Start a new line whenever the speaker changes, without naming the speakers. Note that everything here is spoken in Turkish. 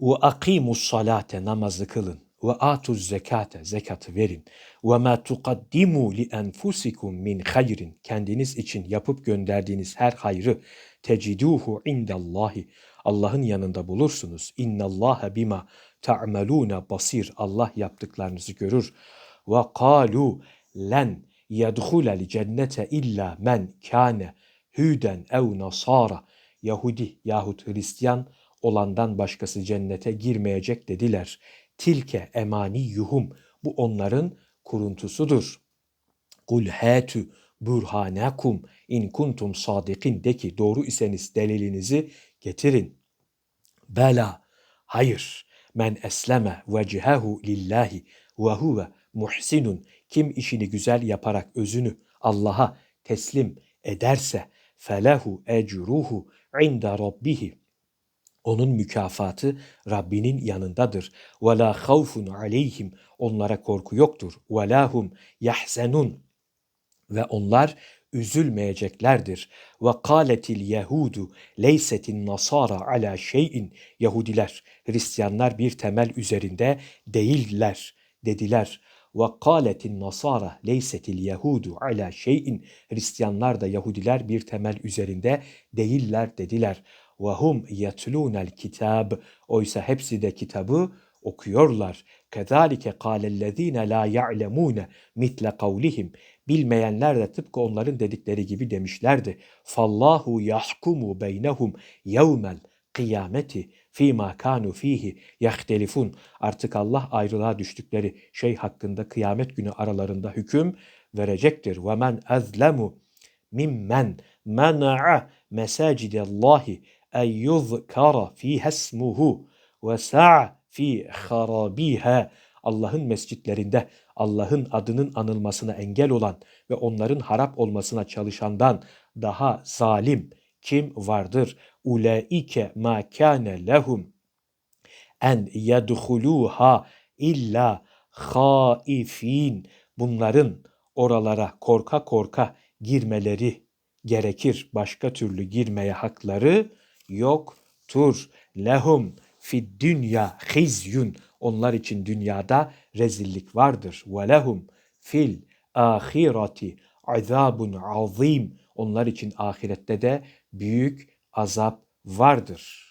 Ve akimus salate namazı kılın. Ve atuz zekate zekatı verin. Ve ma tuqaddimu li enfusikum min hayrin. Kendiniz için yapıp gönderdiğiniz her hayrı teciduhu indallahi. Allah'ın yanında bulursunuz. İnnallaha bima ta'maluna basir. Allah yaptıklarınızı görür. Ve kalu len yedhulel cennete illa men kâne hüden ev nasara. Yahudi yahut Hristiyan olandan başkası cennete girmeyecek dediler. Tilke emani yuhum. Bu onların kuruntusudur. Kul hatu burhanakum in kuntum sadikin de ki doğru iseniz delilinizi getirin. Bela hayır men esleme vecihehu lillahi ve huve muhsinun kim işini güzel yaparak özünü Allah'a teslim ederse felehu ecruhu inda rabbihi onun mükafatı Rabbinin yanındadır. La havfun aleyhim. Onlara korku yoktur. Lahum yahzenun. Ve onlar üzülmeyeceklerdir. Ve kâletil yehudu leysetin nasara ala şeyin. Yahudiler, Hristiyanlar bir temel üzerinde değiller dediler. Ve kâletin nasara leysetil yehudu ala şeyin. Hristiyanlar da Yahudiler bir temel üzerinde değiller dediler. Ve hum yetlûnel kitab. Oysa hepsi de kitabı okuyorlar. Kezalike kâlellezîne lâ ya'lemûne mitle kavlihim. Bilmeyenler de tıpkı onların dedikleri gibi demişlerdi. Fallahu yahkumu beynehum yevmel kıyameti fîmâ kânu fîhi yahtelifun. Artık Allah ayrılığa düştükleri şey hakkında kıyamet günü aralarında hüküm verecektir. Ve men ezlemu mimmen mena'a mesacidallahi en yuzkara fiha ismuhu ve sa'a fi harabiha. Allah'ın mescitlerinde Allah'ın adının anılmasına engel olan ve onların harap olmasına çalışandan daha zalim kim vardır? Ulaike ma kâne lehum en yedhuluha illa haifin. Bunların oralara korka korka girmeleri gerekir. Başka türlü girmeye hakları yoktur. Lehum fid dünya hizyun. Onlar için dünyada rezillik vardır. Ve lehum fil ahireti azabun azim. Onlar için ahirette de büyük azap vardır.